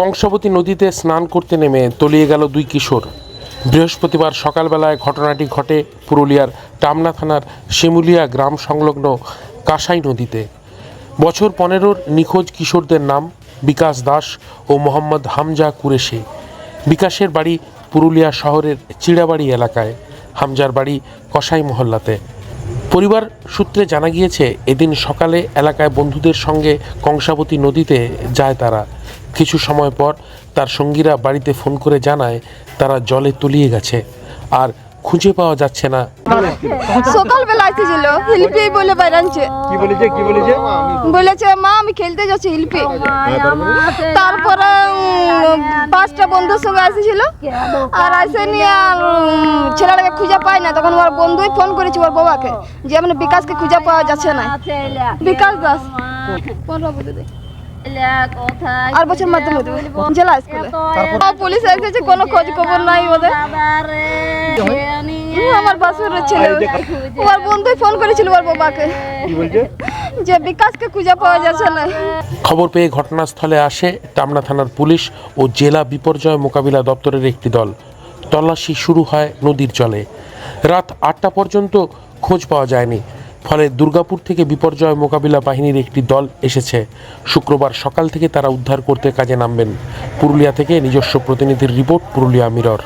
কংসাবতী নদীতে স্নান করতে নেমে তলিয়ে গেল দুই কিশোর। বৃহস্পতিবার সকালবেলায় ঘটনাটি ঘটে পুরুলিয়ার টামনা থানার শিমুলিয়া গ্রাম সংলগ্ন কাঁসাই নদীতে। বছর পনেরোর নিখোঁজ কিশোরদের নাম বিকাশ দাস ও মোহাম্মদ হামজা কুরেশি। বিকাশের বাড়ি পুরুলিয়া শহরের চিড়াবাড়ি এলাকায়। হামজার বাড়ি কসাই মহল্লাতে। পরিবার সূত্রে জানা গিয়েছে, এদিন সকালে এলাকায় বন্ধুদের সঙ্গে কংসাবতী নদীতে যায় তারা। কিছু সময় পর তার সঙ্গীরা বাড়িতে ফোন করে জানায়, তারা জলে তলিয়ে গেছে। আর খুঁজে পাওয়া যাচ্ছে না। সকালবেলা এসেছিল হিলপি বলে বাইরানছে কি বলেছে কি বলেছে? বলেছে মা আমি খেলতে যাচ্ছি হিলপি তারপরে উম, পাঁচটা বন্ধুর সঙ্গে এসেছিল আর এসে নিয়ে আর, ছেলেটাকে খুঁজে পায় না। তখন ওর বন্ধুই ফোন করেছে ওর বাবাকে যে মানে বিকাশকে খুঁজে পাওয়া যাচ্ছে না। বিকাশ দাস। পনেরো। আর বছর মাধ্যমিক জেলা স্কুলে। পুলিশ এসেছে কোনো খোঁজ খবর নাই ওদের। আমার বাসুরের ছেলে। ওর বন্ধুই ফোন করেছিল ওর বাবাকে। কি বলছে? যে বিকাশকে খুঁজে পাওয়া যাচ্ছে না। খবর পেয়ে ঘটনাস্থলে আসে টামনা থানার পুলিশ ও জেলা বিপর্যয় মোকাবিলা দপ্তরের একটি দল। তল্লাশি শুরু হয় নদীর জলে। রাত আটটা পর্যন্ত খোঁজ পাওয়া যায়নি। ফলে দুর্গাপুর থেকে বিপর্যয় মোকাবিলা বাহিনীর একটি দল এসেছে। শুক্রবার সকাল থেকে তারা উদ্ধার করতে কাজে নামবেন। পুরুলিয়া থেকে নিজস্ব প্রতিনিধির রিপোর্ট পুরুলিয়া মিরর।